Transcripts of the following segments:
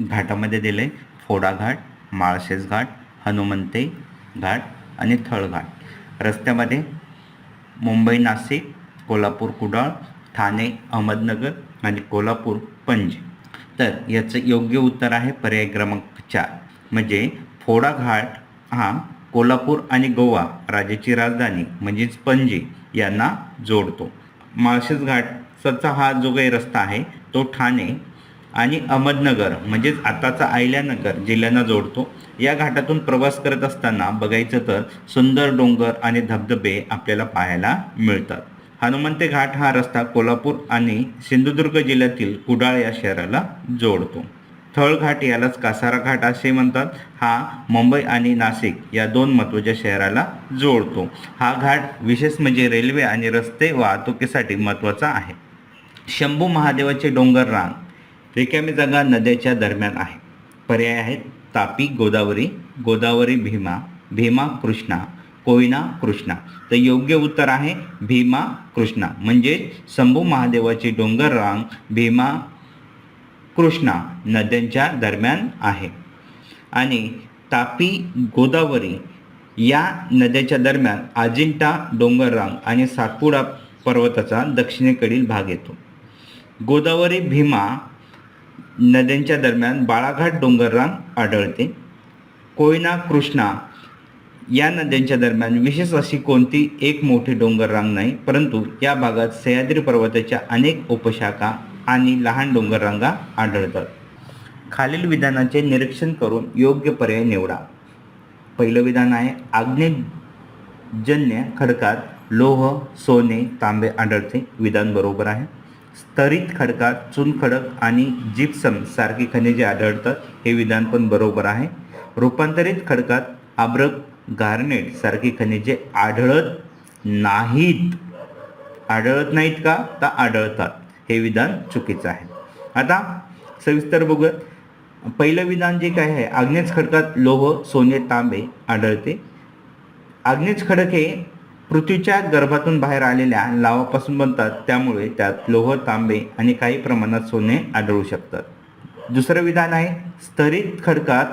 घाटामध्ये दिले. फोडा घाट माळशेज घाट हनुमंते घाट आणि थळघाट रस्त्यामध्ये मुंबई नाशिक कोल्हापूर कुडाळ ठाणे अहमदनगर आणि कोल्हापूर पणजी. तर याचं योग्य उत्तर आहे पर्याय क्रमांक चार. म्हणजे फोडा घाट हा कोल्हापूर आणि गोवा राज्याची राजधानी म्हणजेच पणजी यांना जोडतो. माळशेज घाटचा हा जो काही रस्ता आहे तो ठाणे आणि अहमदनगर म्हणजेच आताचा आयल्यानगर जिल्ह्यांना जोडतो. या घाटातून प्रवास करत असताना बघायचं तर सुंदर डोंगर आणि धबधबे आपल्याला पाहायला मिळतात. हनुमंते घाट हा रस्ता कोल्हापूर आणि सिंधुदुर्ग जिल्ह्यातील कुडाळ या शहराला जोडतो. थळघाट यालाच कासारा घाट असे म्हणतात. हा मुंबई आणि नाशिक या दोन महत्त्वाच्या शहराला जोडतो. हा घाट विशेष म्हणजे रेल्वे आणि रस्ते वाहतुकीसाठी महत्त्वाचा आहे. शंभू महादेवाचे डोंगर रांग रिकामी जागा नद्याच्या दरम्यान आहे. पर्याय आहेत तापी गोदावरी गोदावरी भीमा भीमा कृष्णा कोयना कृष्णा. तर योग्य उत्तर आहे भीमा कृष्णा. म्हणजे शंभू महादेवाची डोंगर रांग भीमा कृष्णा नद्यांच्या दरम्यान आहे. आणि तापी गोदावरी या नद्याच्या दरम्यान अजिंठा डोंगररांग आणि सातपुडा पर्वताचा दक्षिणेकडील भाग येतो. गोदावरी भीमा नद्यांच्या दरम्यान बाळाघाट डोंगररांग आढळते. कोयना कृष्णा या नद्यांच्या दरम्यान विशेष अशी कोणती एक मोठी डोंगररांग नाही परंतु या भागात सह्याद्री पर्वताच्या अनेक उपशाखा आणि लहान डोंगररांगा आढळतात. खालील विधानाचे निरीक्षण करून योग्य पर्याय निवडा. पहिलं विधान आहे आग्नेजन्य खडकात लोह सोने तांबे आढळते. विधान बरोबर आहे. स्तरित खडकात चुनखडक आणि जिप्सम सारखी खनिजे आढळतात हे विधान पण बरोबर आहे. रूपांतरित खडकात आब्रक गार्नेट सारखी खनिजे आढळत नाहीत. आढळत नाहीत का? तर आढळतात. हे विधान चुकीचं आहे. आता सविस्तर बघूया पहिलं विधान जे काय आहे आग्नेय खडकात लोह सोने तांबे आढळते. आग्नेय खडक हे पृथ्वीच्या गर्भातून बाहेर आलेल्या लावापासून बनतात. त्यामुळे त्यात लोह तांबे आणि काही प्रमाणात सोने आढळू शकतात. दुसरं विधान आहे स्तरित खडकात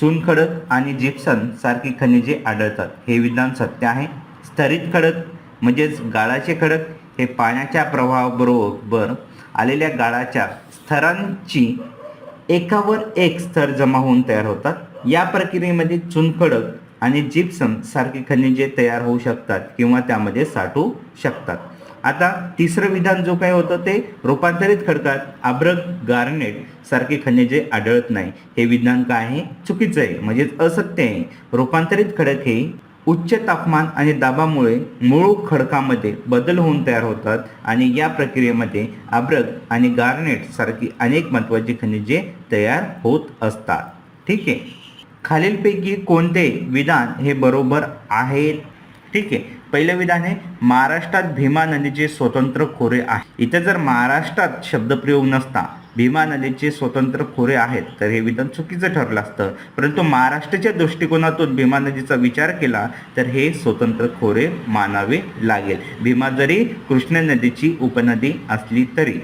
चुनखडक आणि जिप्सन सारखी खनिजे आढळतात. हे विधान सत्य आहे. स्तरित खडक म्हणजेच गाळाचे खडक हे पाण्याच्या प्रवाहाबरोबर आलेल्या गाळाच्या स्तरांची एकावर एक स्तर जमा होऊन तयार होतात. या प्रक्रियेमध्ये चुनखडक आणि जिप्सम सारखी खनिजे तयार होऊ शकतात किंवा त्यामध्ये साठू शकतात. आता तिसरं विधान जो काय होतं ते रूपांतरित खडकात आब्रक गार्नेट सारखी खनिजे आढळत नाही. हे विधान काय आहे? चुकीचं आहे. म्हणजेच असत्य आहे. रूपांतरित खडक हे उच्च तापमान आणि दाबामुळे मूळ खडकामध्ये बदल होऊन तयार होतात आणि या प्रक्रियेमध्ये आब्रक आणि गार्नेट सारखी अनेक महत्त्वाची खनिजे तयार होत असतात. ठीक आहे? खालीलपैकी कोणते विधान हे बरोबर आहेत ठीक आहे. पहिलं विधान आहे महाराष्ट्रात भीमा नदीचे स्वतंत्र खोरे आहे इथे जर महाराष्ट्रात शब्दप्रयोग नसता भीमा नदीचे स्वतंत्र खोरे आहेत तर हे विधान चुकीचं ठरलं असतं. परंतु महाराष्ट्राच्या दृष्टिकोनातून भीमा नदीचा विचार केला तर हे स्वतंत्र खोरे मानावे लागेल. भीमा जरी कृष्ण नदीची उपनदी असली तरी.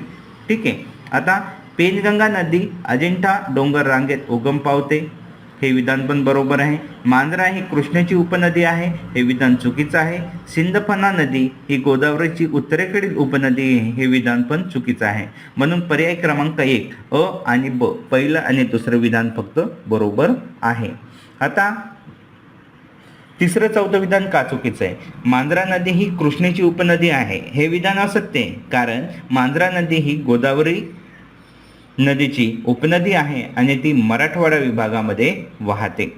ठीक आहे. आता पेनगंगा नदी अजिंठा डोंगर रांगेत उगम पावते. हे विधान पण बरोबर आहे. मांजरा ही कृष्णेची उपनदी आहे हे विधान चुकीचं आहे. सिंदफना नदी ही गोदावरीची उत्तरेकडील उपनदी आहे हे विधान पण चुकीचं आहे. म्हणून पर्याय क्रमांक एक अ आणि ब पहिलं आणि दुसरं विधान फक्त बरोबर आहे. आता तिसरं चौथं विधान का चुकीचं आहे? मांजरा नदी ही कृष्णेची उपनदी आहे. हे विधान असत्य आहे कारण मांजरा नदी ही गोदावरी नदीची उपनदी आहे आणि ती मराठवाडा विभागामध्ये वाहते.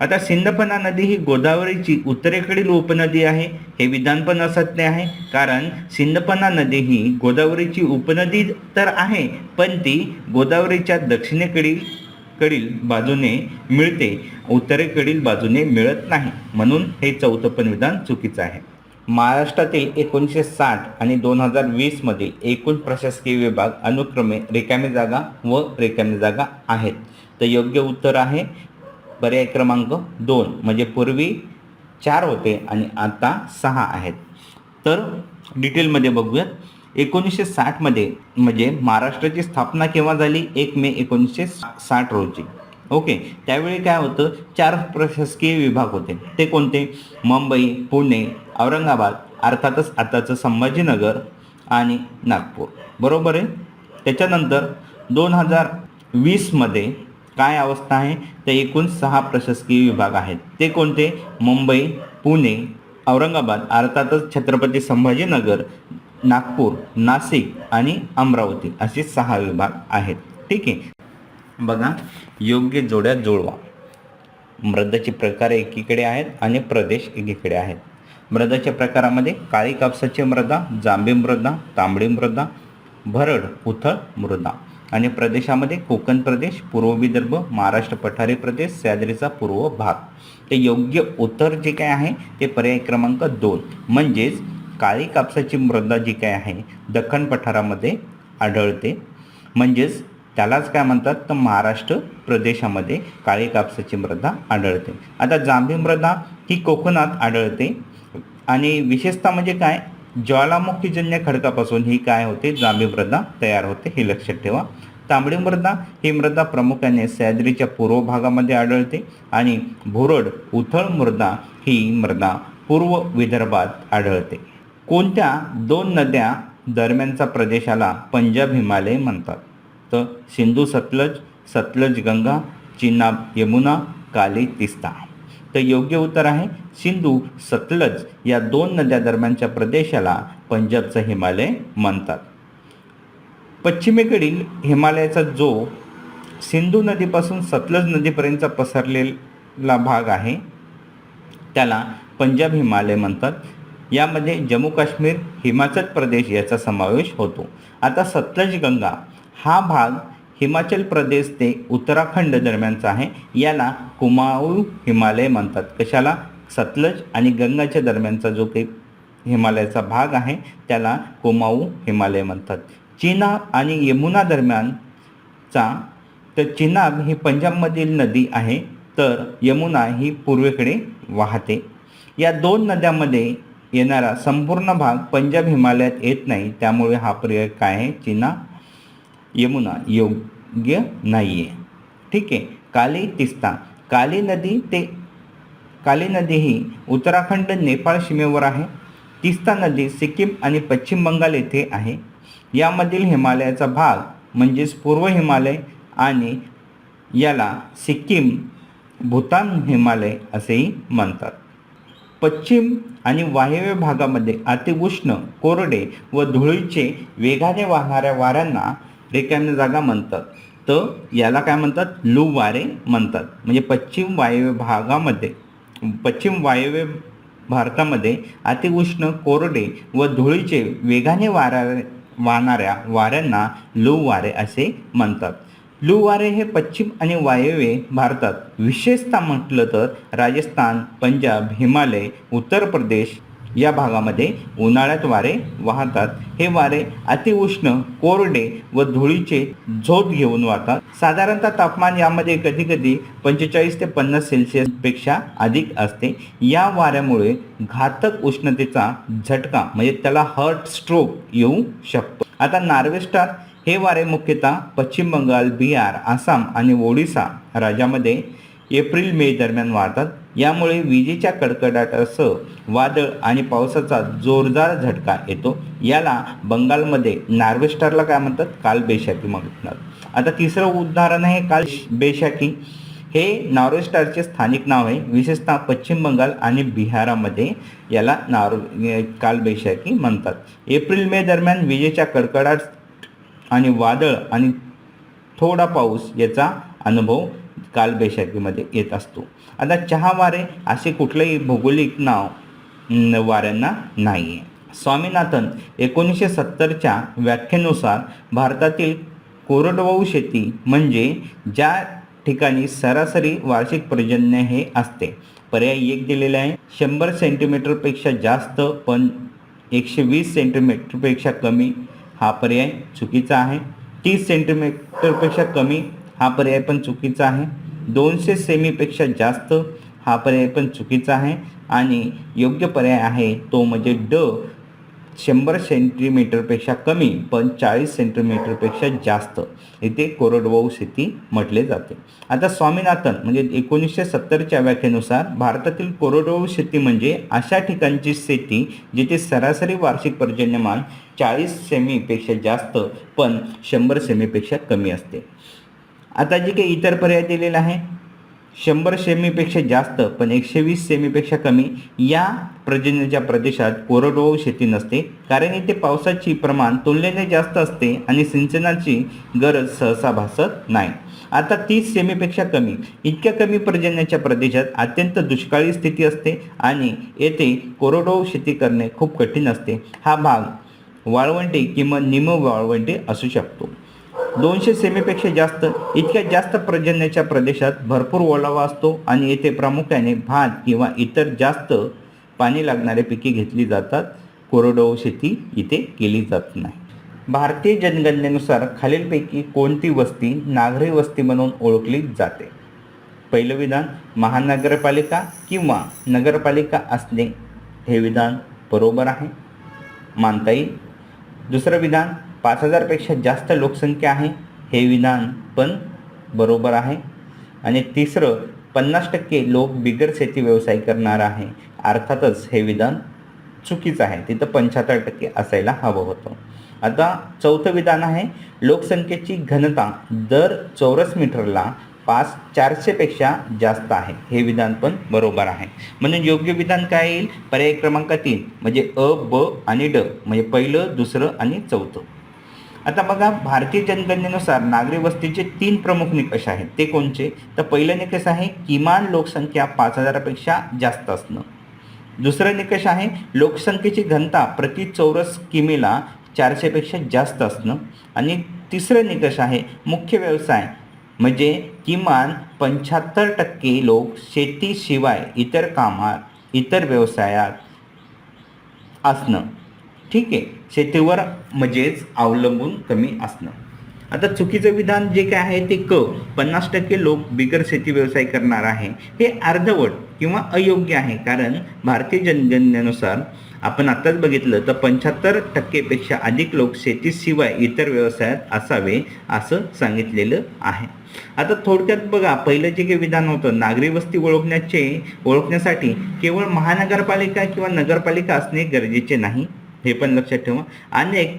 आता सिंदपना नदी ही गोदावरीची उत्तरेकडील उपनदी आहे. हे विधान पण असत्य आहे. कारण सिंदपना नदी ही गोदावरीची उपनदी तर आहे पण ती गोदावरीच्या दक्षिणेकडील कडील बाजूने मिळते. उत्तरेकडील बाजूने मिळत नाही. म्हणून हे चौथं पण विधान चुकीचं आहे. महाराष्ट्रातील एकोणीसशे साठ आणि दोन हजार वीसमधील एकूण प्रशासकीय विभाग अनुक्रमे रिकामी जागा व रिकामी जागा आहेत. तर योग्य उत्तर आहे पर्याय क्रमांक दोन म्हणजे पूर्वी चार होते आणि आता सहा आहेत. तर डिटेलमध्ये बघूयात. एकोणीसशे साठमध्ये म्हणजे महाराष्ट्राची स्थापना केव्हा झाली? एक मे एकोणीसशे साठ रोजी. ओके. त्यावेळी काय होतं? चार प्रशासकीय विभाग होते. ते कोणते? मुंबई पुणे औरंगाबाद अर्थातच आताचं संभाजीनगर आणि नागपूर. बरोबर आहे? त्याच्यानंतर दोन हजार वीसमध्ये काय अवस्था आहे? तर एकूण सहा प्रशासकीय विभाग आहेत. ते कोणते? मुंबई पुणे औरंगाबाद अर्थातच छत्रपती संभाजीनगर नागपूर नाशिक आणि अमरावती असे सहा विभाग आहेत. ठीक आहे? बघा योग्य जोड्या जुळवा. मृदाचे प्रकार एकीकडे आहेत आणि प्रदेश एकीकडे आहेत. मृदाच्या प्रकारामध्ये काळी कापसाची मृदा जांभी मृदा तांबडी मृदा भरड उथळ मृदा. आणि प्रदेशामध्ये कोकण प्रदेश पूर्व विदर्भ महाराष्ट्र पठारी प्रदेश सह्याद्रीचा पूर्व भाग. ते योग्य उत्तर जे काय आहे ते पर्याय क्रमांक दोन. म्हणजेच काळी कापसाची मृदा जी काय आहे दख्खन पठारामध्ये आढळते. म्हणजेच त्यालाच काय म्हणतात तर महाराष्ट्र प्रदेशामध्ये काळी कापसाची मृदा आढळते. आता जांभी मृदा ही कोकणात आढळते. आणि विशेषतः म्हणजे काय? ज्वालामुखीजन्य खडकापासून ही काय होते? जांभी मृदा तयार होते हे लक्षात ठेवा. तांबडी मृदा ही मृदा प्रामुख्याने सह्याद्रीच्या पूर्व भागामध्ये आढळते आणि भुरड उथळ मृदा ही मृदा पूर्व विदर्भात आढळते. कोणत्या दोन नद्या दरम्यानचा प्रदेशाला पंजाब हिमालय म्हणतात? तर सिंधू सतलज सतलज गंगा चिनाब यमुना काली तिस्ता. तर योग्य उत्तर आहे सिंधू सतलज या दोन नद्या दरम्यानच्या प्रदेशाला पंजाबचं हिमालय म्हणतात. पश्चिमेकडील हिमालयाचा जो सिंधू नदीपासून सतलज नदीपर्यंतचा पसरलेला भाग आहे त्याला पंजाब हिमालय म्हणतात. यामध्ये जम्मू काश्मीर हिमाचल प्रदेश याचा समावेश होतो. आता सतलज गंगा हा भाग हिमाचल प्रदेश ते उत्तराखंड दरम्यानचा आहे. याला कुमाऊ हिमालय म्हणतात. कशाला? सतलज आणि गंगाच्या दरम्यानचा जो काही हिमालयाचा भाग आहे त्याला कुमाऊ हिमालय म्हणतात. चिनाब आणि यमुना दरम्यानचा तर चिनाब ही पंजाबमधील नदी आहे तर यमुना ही पूर्वेकडे वाहते. या दोन नद्यांमध्ये येणारा संपूर्ण भाग पंजाब हिमालयात येत नाही त्यामुळे हा पर्याय काय आहे? चिनाब यमुना योग्य नाही आहे ठीक आहे? काली तिस्ता. काली नदी ते काली नदी ही उत्तराखंड नेपाळ सीमेवर आहे. तिस्ता नदी सिक्कीम आणि पश्चिम बंगाल येथे आहे. यामधील हिमालयाचा भाग म्हणजेच पूर्व हिमालय आणि याला सिक्कीम भूतान हिमालय असेही म्हणतात. पश्चिम आणि वायव्य भागामध्ये अतिउष्ण कोरडे व धुळीचे वेगाने वाहणाऱ्या वाऱ्यांना रिकाम्या जागा म्हणतात. तर याला काय म्हणतात? लू वारे म्हणतात. म्हणजे पश्चिम वायव्य भागामध्ये पश्चिम वायव्य भारतामध्ये अतिउष्ण कोरडे व धुळीचे वेगाने वाऱ्या वाहणाऱ्या वाऱ्यांना लू वारे असे म्हणतात. लू वारे हे पश्चिम आणि वायव्य भारतात विशेषतः म्हटलं तर राजस्थान पंजाब हिमालय उत्तर प्रदेश या भागामध्ये उन्हाळ्यात वारे वाहतात. हे वारे अतिउष्ण कोरडे व धुळीचे झोत घेऊन वाहतात. साधारणतः तापमान यामध्ये कधी कधी पंचेचाळीस ते पन्नास सेल्सिअसपेक्षा अधिक असते. या वाऱ्यामुळे घातक उष्णतेचा झटका म्हणजे त्याला हर्ट स्ट्रोक येऊ शकतो. आता नार्वेस्टार हे वारे मुख्यतः पश्चिम बंगाल बिहार आसाम आणि ओडिसा राज्यामध्ये एप्रिल मे दरम्यान वाढतात यामुळे विजेच्या कडकडाटासह वादळ आणि पावसाचा जोरदार झटका येतो. याला बंगालमध्ये नार्वेस्टरला काय म्हणतात? कालबैशाखी म्हणतात. आता तिसरं उदाहरण आहे काल बैशाखी हे नॉर्वेस्टारचे स्थानिक नाव आहे. विशेषतः पश्चिम बंगाल आणि बिहारामध्ये याला नार कालबैशाखी म्हणतात. एप्रिल मे दरम्यान विजेच्या कडकडाट आणि वादळ आणि थोडा पाऊस याचा अनुभव कालबैशाखीमध्ये येत असतो. आता चहा वारे असे कुठलंही भौगोलिक नाव वाऱ्यांना नाही आहे स्वामीनाथन एकोणीसशे सत्तरच्या व्याख्येनुसार भारतातील कोरडवाहू शेती म्हणजे ज्या ठिकाणी सरासरी वार्षिक पर्जन्य हे असते. पर्याय एक दिलेला आहे. शंभर सेंटीमीटरपेक्षा जास्त पण एकशे वीस सेंटीमीटरपेक्षा कमी हा पर्याय चुकीचा आहे. तीस सेंटीमीटरपेक्षा कमी हा पर्याय पण चुकीचा आहे. दोनशे सेमीपेक्षा जास्त हा पर्याय पण चुकीचा आहे आणि योग्य पर्याय आहे तो म्हणजे ड शंभर सेंटीमीटरपेक्षा कमी पण चाळीस सेंटीमीटरपेक्षा जास्त. इथे कोरडवाहू शेती म्हटले जाते. आता स्वामीनाथन म्हणजे एकोणीसशे सत्तरच्या व्याख्येनुसार भारतातील कोरडवाहू शेती म्हणजे अशा ठिकाणची शेती जिथे सरासरी वार्षिक पर्जन्यमान चाळीस सेमीपेक्षा जास्त पण शंभर सेमीपेक्षा कमी असते. आता जे काही इतर पर्याय दिलेला आहे शंभर सेमीपेक्षा जास्त पण एकशे वीस सेमीपेक्षा कमी या पर्जन्याच्या प्रदेशात कोरडवाहू शेती नसते. कारण इथे पावसाची प्रमाण तुलनेने जास्त असते आणि सिंचनाची गरज सहसा भासत नाही. आता तीस सेमीपेक्षा कमी इतक्या कमी पर्जन्याच्या प्रदेशात अत्यंत दुष्काळी स्थिती असते आणि येथे कोरडवाहू शेती करणे खूप कठीण असते. हा भाग वाळवंटी किंवा निम वाळवंटी असू शकतो. दोनशे सेमीपेक्षा जास्त इतक्या जास्त पर्जन्याच्या प्रदेशात भरपूर ओलावा असतो आणि येथे प्रामुख्याने भात किंवा इतर जास्त पाणी लागणारे पिके घेतली जातात. कोरडवाहू शेती इथे केली जात नाही. भारतीय जनगणनेनुसार खालीलपैकी कोणती वस्ती नागरी वस्ती म्हणून ओळखली जाते? पहिलं विधान महानगरपालिका किंवा नगरपालिका असणे हे विधान बरोबर आहे. मानता येईल. दुसरं विधान पाच हजारपेक्षा जास्त लोकसंख्या आहे हे विधान पण बरोबर आहे. आणि तिसरं पन्नास टक्के लोक बिगर शेती व्यवसाय करणार आहे. अर्थातच हे विधान चुकीचं आहे. तिथं पंच्याहत्तर टक्के असायला हवं होतं. आता चौथं विधान आहे लोकसंख्येची घनता दर चौरस मीटरला पाच चारशेपेक्षा जास्त आहे. हे विधान पण बरोबर आहे. म्हणून योग्य विधान काय येईल? पर्याय क्रमांक तीन म्हणजे अ ब आणि ड म्हणजे पहिलं दुसरं आणि चौथं. आता बघा भारतीय जनगणनेनुसार नागरी वस्तीचे तीन प्रमुख निकष आहेत. ते कोणचे? तर पहिलं निकष आहे किमान लोकसंख्या पाच हजारापेक्षा जास्त असणं. दुसरं निकष आहे लोकसंख्येची घनता प्रति चौरस किमीला चारशेपेक्षा जास्त असणं. आणि तिसरं निकष आहे मुख्य व्यवसाय म्हणजे किमान पंच्याहत्तर टक्के लोक शेतीशिवाय इतर कामात इतर व्यवसायात असणं. ठीक आहे. शेतीवर म्हणजेच अवलंबून कमी असणं. आता चुकीचं विधान जे काय आहे ते क पन्नास टक्के लोक बिगर शेती व्यवसाय करणार आहे हे अर्धवट किंवा अयोग्य आहे. कारण भारतीय जनगणनेनुसार आपण आत्ताच बघितलं तर पंच्याहत्तर टक्केपेक्षा अधिक लोक शेतीशिवाय इतर व्यवसायात असावे असं सांगितलेलं आहे. आता थोडक्यात बघा पहिलं जे काही विधान होतं नागरी वस्ती ओळखण्याचे ओळखण्यासाठी केवळ महानगरपालिका किंवा नगरपालिका असणे गरजेचे नाही. हे पण लक्षात ठेवा. अनेक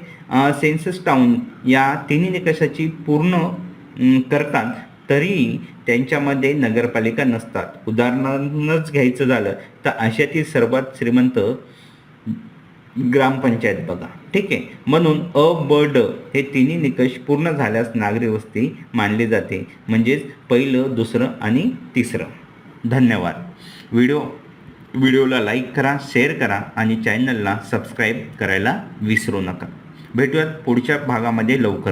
सेन्सस टाऊन या तिन्ही निकषाची पूर्ण करतात तरी त्यांच्यामध्ये नगरपालिका नसतात. उदाहरणार्थ घ्यायचं झालं तर आशियातील सर्वात श्रीमंत ग्रामपंचायत बघा. ठीक आहे? म्हणून अ ब ड हे तिन्ही निकष पूर्ण झाल्यास नागरी वस्ती मानली जाते. म्हणजेच पहिलं दुसरं आणि तिसरं. धन्यवाद. व्हिडिओ व्हिडिओला लाईक करा शेअर करा आणि चॅनलला सबस्क्राईब करायला विसरू नका. भेटूयात पुढच्या भागामध्ये लवकर